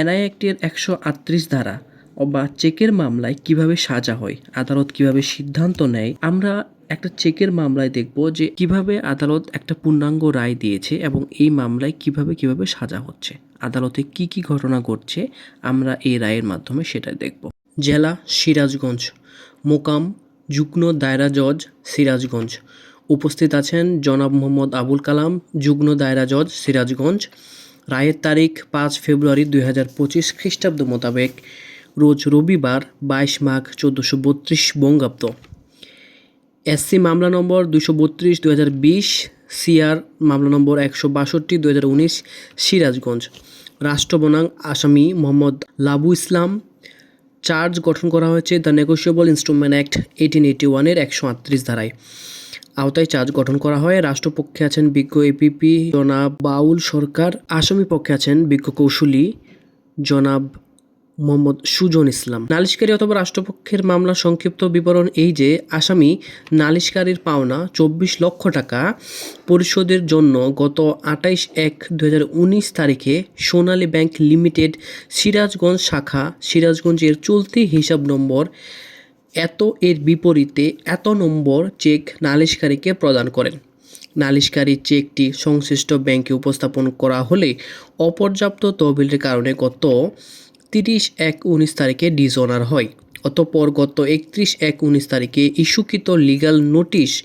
NI অ্যাক্টের একশো আটত্রিশ ধারা বা চেকের মামলায় কীভাবে সাজা হয়, আদালত কীভাবে সিদ্ধান্ত নেয়, আমরা একটা চেকের মামলায় দেখব যে কীভাবে আদালত একটা পূর্ণাঙ্গ রায় দিয়েছে এবং এই মামলায় কীভাবে কীভাবে সাজা হচ্ছে, আদালতে কি কি ঘটনা ঘটছে, আমরা এই রায়ের মাধ্যমে সেটা দেখব। জেলা সিরাজগঞ্জ, মোকাম যুগ্ম দায়রা জজ সিরাজগঞ্জ, উপস্থিত আছেন জনাব মোহাম্মদ আবুল কালাম, যুগ্ম দায়রা জজ সিরাজগঞ্জ রায়ের তারিখ পাঁচ ফেব্রুয়ারি দুই হাজার পঁচিশ খ্রিস্টাব্দ মোতাবেক রোজ রবিবার বাইশ মাঘ চোদ্দোশো বত্রিশ বঙ্গাব্দ। এসসি মামলা নম্বর দুশো বত্রিশ দু হাজার বিশ সিআর মামলা নম্বর একশো বাষট্টি উনিশ, সিরাজগঞ্জ। রাষ্ট্র বনাম আসামি মোহাম্মদ লাবু ইসলাম। চার্জ গঠন করা হয়েছে the negotiable instrument act eighteen eighty ওয়ানের একশো আটত্রিশ ধারায়। আওতায় চার্জ গঠন করা হয়। রাষ্ট্রপক্ষে আছেন বিজ্ঞ এপিপি জনাব বাউল সরকার। আসামি পক্ষে আছেন বিজ্ঞ কৌশলী জনাব মোহাম্মদ সুজন ইসলাম। নালিশকারী অথবা রাষ্ট্রপক্ষের মামলা সংক্ষিপ্ত বিবরণ এই যে, আসামি নালিশকারীর পাওনা চব্বিশ লক্ষ টাকা পরিশোধের জন্য গত আটাইশ এক দু তারিখে সোনালী ব্যাংক লিমিটেড সিরাজগঞ্জ শাখা, সিরাজগঞ্জের চলতি হিসাব নম্বর এত এর বিপরীতে এত নম্বর চেক নালিশকারীকে প্রদান করেন। নালিশকারী চেকটি সংশ্লিষ্ট ব্যাংকে উপস্থাপন করা হলে অপর্যাপ্ত তহবিলের কারণে গত তিরিশ এক উনিশ তারিখে ডিজনার হয়। অতপর গত একত্রিশ এক উনিশ তারিখে ইস্যুকৃত লিগাল নোটিশ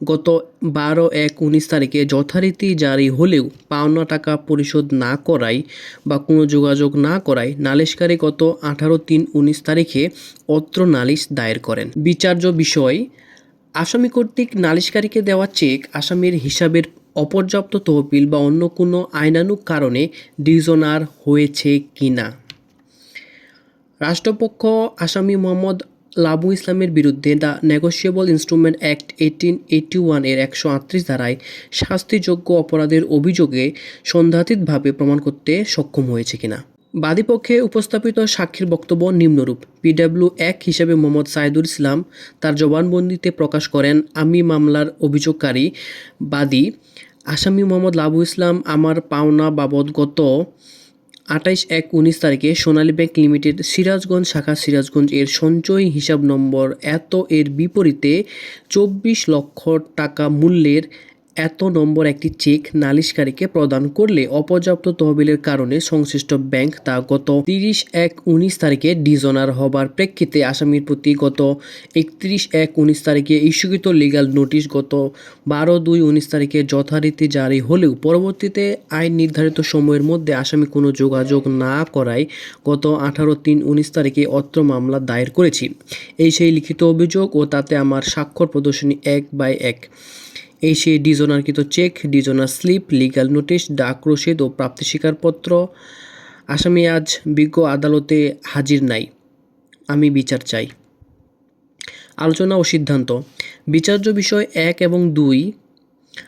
গত বারো এক উনিশ তারিখে যথারীতি জারি হলেও পাওনা টাকা পরিশোধ না করায় বা কোনো যোগাযোগ না করায় নালিশকারী গত আঠারো তিন উনিশ তারিখে অত্র নালিশ দায়ের করেন। বিচার্য বিষয়, আসামি কর্তৃক নালিশকারীকে দেওয়া চেক আসামির হিসাবের অপর্যাপ্ত তহবিল বা অন্য কোনো আইনানুগ কারণে ডিজনার হয়েছে কিনা। রাষ্ট্রপক্ষ আসামি মোহাম্মদ লাবু ইসলামের বিরুদ্ধে the negotiable instrument act eighteen eighty ওয়ানের একশো আটত্রিশ ধারায় শাস্তিযোগ্য অপরাধের অভিযোগে সন্দেহাতীতভাবে প্রমাণ করতে সক্ষম হয়েছে কিনা। বাদীপক্ষে উপস্থাপিত সাক্ষীর বক্তব্য নিম্নরূপ। পিডাব্লিউ এক হিসেবে মোহাম্মদ সাইদুল ইসলাম তার জবানবন্দিতে প্রকাশ করেন, আমি মামলার অভিযোগকারী, বাদী। আসামি মোহাম্মদ লাবু ইসলাম, আমার পাওনা বাবদ গত আটাইশ এক উনিশ তারিখে সোনালী ব্যাংক লিমিটেড সিরাজগঞ্জ শাখা সিরাজগঞ্জ এর সঞ্চয় হিসাব নম্বর এত এর বিপরীতে চব্বিশ লক্ষ টাকা মূল্যের এত নম্বর একটি চেক নালিশকারীকে প্রদান করলে অপর্যাপ্ত তহবিলের কারণে সংশ্লিষ্ট ব্যাংক তা গত তিরিশ এক উনিশ তারিখে ডিজনার হবার প্রেক্ষিতে আসামির প্রতি গত একত্রিশ এক উনিশ তারিখে ইস্যুকৃত লিগ্যাল নোটিশ গত বারো দুই উনিশ তারিখে যথারীতি জারি হলেও পরবর্তীতে আইন নির্ধারিত সময়ের মধ্যে আসামি কোনো যোগাযোগ না করায় গত আঠারো তিন উনিশ তারিখে অত্র মামলা দায়ের করেছি। এই সেই লিখিত অভিযোগ ও তাতে আমার স্বাক্ষর প্রদর্শনী এক বাই এক। এই সেই ডিজনারকৃত cheque, dishonour slip, legal notice, ডাক রসিদ ও প্রাপ্তি স্বীকারপত্র। আসামি আজ বিজ্ঞ আদালতে হাজির নাই। আমি বিচার চাই। আলোচনা ও সিদ্ধান্ত। বিচার্য বিষয় এক এবং দুই।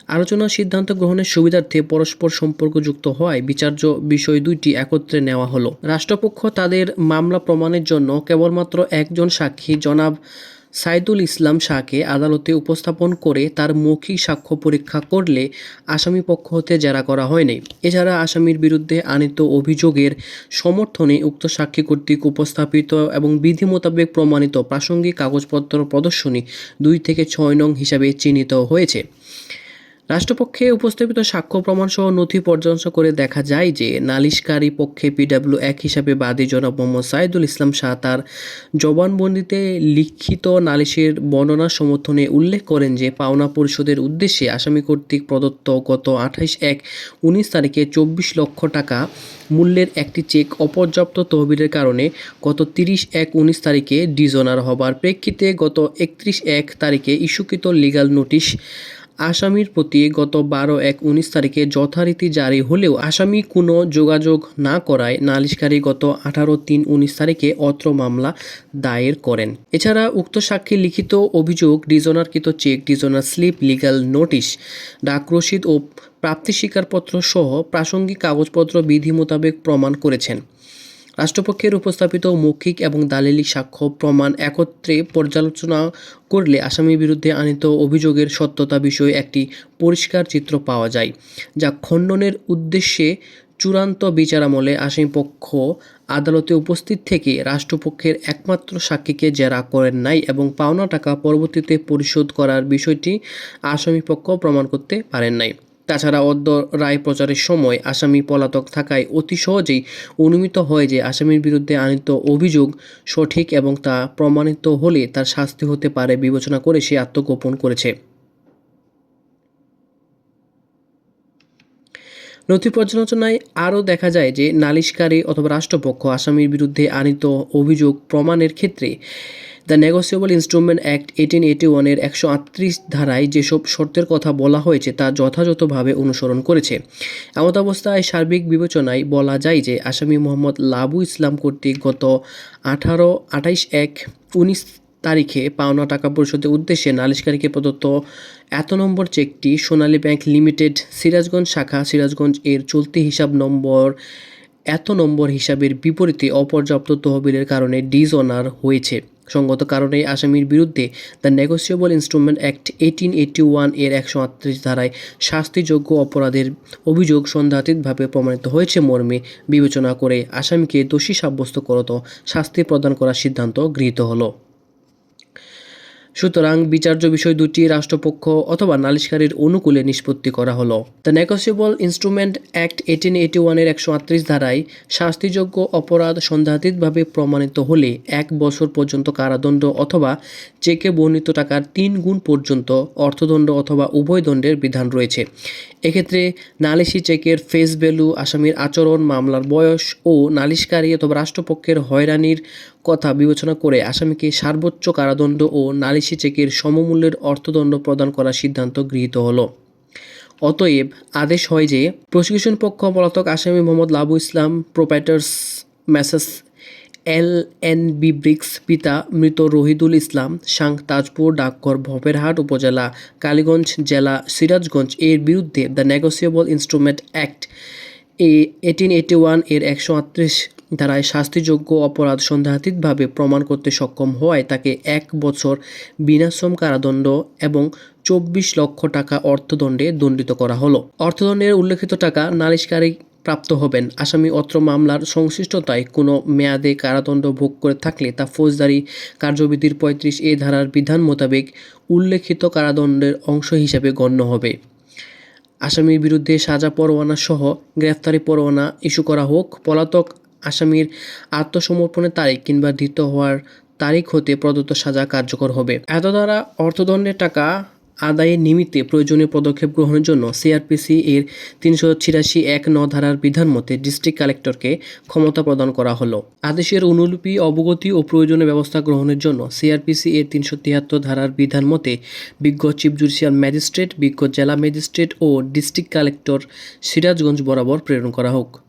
আলোচনা সিদ্ধান্ত গ্রহণের সুবিধার্থে পরস্পর সম্পর্কযুক্ত হওয়ায় বিচার্য বিষয় দুইটি একত্রে নেওয়া হলো। রাষ্ট্রপক্ষ তাদের মামলা প্রমাণের জন্য কেবলমাত্র একজন সাক্ষী, জনাব সাইদুল ইসলাম শাহকে আদালতে উপস্থাপন করে তার মৌখিক সাক্ষ্য পরীক্ষা করলে আসামি পক্ষ হতে জেরা করা হয়নি। এছাড়া আসামির বিরুদ্ধে আনিত অভিযোগের সমর্থনে উক্ত সাক্ষী কর্তৃক উপস্থাপিত এবং বিধি মোতাবেক প্রমাণিত প্রাসঙ্গিক কাগজপত্র প্রদর্শনী দুই থেকে ছয় নং হিসাবে চিহ্নিত হয়েছে। রাষ্ট্রপক্ষে উপস্থাপিত সাক্ষ্য প্রমাণসহ নথি পর্যালোচনা করে দেখা যায় যে নালিশকারী পক্ষে পিডাব্লিউ এক হিসাবে বাদী জনাব মোহাম্মদ সাইদুল ইসলাম শাহ তার জবানবন্দিতে লিখিত নালিশের বর্ণনা সমর্থনে উল্লেখ করেন যে পাওনা পরিশোধের উদ্দেশ্যে আসামি কর্তৃক প্রদত্ত গত আঠাইশ এক উনিশ তারিখে চব্বিশ লক্ষ টাকা মূল্যের একটি চেক অপর্যাপ্ত তহবিলের কারণে গত তিরিশ এক উনিশ তারিখে ডিজনার হবার প্রেক্ষিতে গত একত্রিশ এক তারিখে ইস্যুকৃত লিগ্যাল নোটিশ আসামির প্রতি গত বারো এক উনিশ তারিখে যথারীতি জারি হলেও আসামি কোনো যোগাযোগ না করায় নালিশকারী গত আঠারো তিন উনিশ তারিখে অত্র মামলা দায়ের করেন। এছাড়া উক্ত সাক্ষীর লিখিত অভিযোগ, ডিজনারকৃত cheque, dishonour slip, legal notice, ডাক ও প্রাপ্তি স্বীকারপত্র সহ প্রাসঙ্গিক কাগজপত্র বিধি মোতাবেক প্রমাণ করেছেন। রাষ্ট্রপক্ষের উপস্থাপিত মৌখিক এবং দালিলিক সাক্ষ্য প্রমাণ একত্রে পর্যালোচনা করলে আসামির বিরুদ্ধে আনিত অভিযোগের সত্যতা বিষয়ে একটি পরিষ্কার চিত্র পাওয়া যায়, যা খণ্ডনের উদ্দেশ্যে চূড়ান্ত বিচারামলে আসামিপক্ষ আদালতে উপস্থিত থেকে রাষ্ট্রপক্ষের একমাত্র সাক্ষীকে জেরা করেন নাই এবং পাওনা টাকা পরবর্তীতে পরিশোধ করার বিষয়টি আসামিপক্ষ প্রমাণ করতে পারেন নাই। তাছাড়া অদ্য রায় প্রচারের সময় আসামি পলাতক থাকায় অতি সহজেই অনুমিত হয় যে আসামির বিরুদ্ধে আনিত অভিযোগ সঠিক এবং তা প্রমাণিত হলে তার শাস্তি হতে পারে বিবেচনা করে সে আত্মগোপন করেছে। নথি পর্যালোচনায় আরও দেখা যায় যে নালিশকারী অথবা রাষ্ট্রপক্ষ আসামির বিরুদ্ধে আনিত অভিযোগ প্রমাণের ক্ষেত্রে the negotiable instrument act eighteen eighty ওয়ানের একশো আটত্রিশ ধারায় যেসব শর্তের কথা বলা হয়েছে তা যথাযথভাবে অনুসরণ করেছে। এমত অবস্থায় সার্বিক বিবেচনায় বলা যায় যে আসামি মোহাম্মদ লাবু ইসলাম কর্তৃক গত আঠারো আঠাইশ এক উনিশ তারিখে পাওনা টাকা পরিশোধের উদ্দেশ্যে নালিশকারীকে প্রদত্ত এত নম্বর চেকটি সোনালী ব্যাংক লিমিটেড সিরাজগঞ্জ শাখা সিরাজগঞ্জ এর চলতি হিসাব নম্বর এত নম্বর হিসাবের বিপরীতে অপর্যাপ্ত তহবিলের কারণে ডিজঅনার হয়েছে। সঙ্গত কারণে আসামির বিরুদ্ধে the negotiable instrument act eighteen eighty ওয়ানের একশো আটত্রিশ ধারায় শাস্তিযোগ্য অপরাধের অভিযোগ সন্দেহাতীতভাবে প্রমাণিত হয়েছে মর্মে বিবেচনা করে আসামিকে দোষী সাব্যস্ত করত শাস্তি প্রদান করার সিদ্ধান্ত গৃহীত হলো। সুতরাং বিচার্য বিষয় দুটি রাষ্ট্রপক্ষ অথবা নালিশকারীর অনুকূলে নিষ্পত্তি করা হলো। The negotiable instrument act eighteen eighty ওয়ানের একশো আটত্রিশ ধারায় শাস্তিযোগ্য অপরাধ সন্দেহাতীতভাবে প্রমাণিত হলে এক বছর পর্যন্ত কারাদণ্ড অথবা চেকে বর্ণিত টাকার তিন গুণ পর্যন্ত অর্থদণ্ড অথবা উভয় দণ্ডের বিধান রয়েছে। এক্ষেত্রে নালিশি চেকের ফেস ভ্যালু, আসামির আচরণ, মামলার বয়স ও নালিশকারী অথবা রাষ্ট্রপক্ষের হয়রানির কথা বিবেচনা করে আসামিকে সর্বোচ্চ কারাদণ্ড ও নালিশি চেকের সমমূল্যের অর্থদণ্ড প্রদান করার সিদ্ধান্ত গৃহীত হলো। অতএব আদেশ হয় যে প্রসিকিউশন পক্ষ, পলাতক আসামি Mohammad Labu Islam proprietors messrs L N B bricks, পিতা মৃত রহিদুল ইসলাম, সাং তাজপুর, ডাকঘর, ভপেরহাট উপজেলা, কালীগঞ্জ জেলা, সিরাজগঞ্জ এর বিরুদ্ধে the negotiable instrument act A eighteen eighty ওয়ানের একশো আটত্রিশ ধারায় শাস্তিযোগ্য অপরাধ সন্দেহাতীতভাবে প্রমাণ করতে সক্ষম হওয়ায় তাকে এক বছর বিনাশ্রম কারাদণ্ড এবং চব্বিশ লক্ষ টাকা অর্থদণ্ডে দণ্ডিত করা হলো। অর্থদণ্ডের উল্লেখিত টাকা নালিশকারী প্রাপ্ত হবেন। আসামি অত্র মামলার সংশ্লিষ্টতায় কোনো মেয়াদে কারাদণ্ড ভোগ করে থাকলে তা ফৌজদারি কার্যবিধির পঁয়ত্রিশ এ ধারার বিধান মোতাবেক উল্লেখিত কারাদণ্ডের অংশ হিসাবে গণ্য হবে। আসামির বিরুদ্ধে সাজা পরোয়ানা সহ গ্রেফতারি পরোয়ানা ইস্যু করা হোক। পলাতক আসামির আত্মসমর্পণের তারিখ কিংবা ধৃত হওয়ার তারিখ হতে প্রদত্ত সাজা কার্যকর হবে। এত দ্বারা অর্থদণ্ডের টাকা আদায়ের নিমিত্তে প্রয়োজনীয় পদক্ষেপ গ্রহণের জন্য সিআরপিসি এর তিনশো ছিয়াশি এক ন ধারার বিধান মতে ডিস্ট্রিক্ট কালেক্টরকে ক্ষমতা প্রদান করা হলো। আদেশের অনুলিপি, অবগতি ও প্রয়োজনীয় ব্যবস্থা গ্রহণের জন্য সিআরপিসি এর তিনশো তিয়াত্তর ধারার বিধান মতে বিজ্ঞ চিফ জুডিশিয়াল ম্যাজিস্ট্রেট, বিজ্ঞ জেলা ম্যাজিস্ট্রেট ও ডিস্ট্রিক্ট কালেক্টর সিরাজগঞ্জ বরাবর প্রেরণ করা হোক।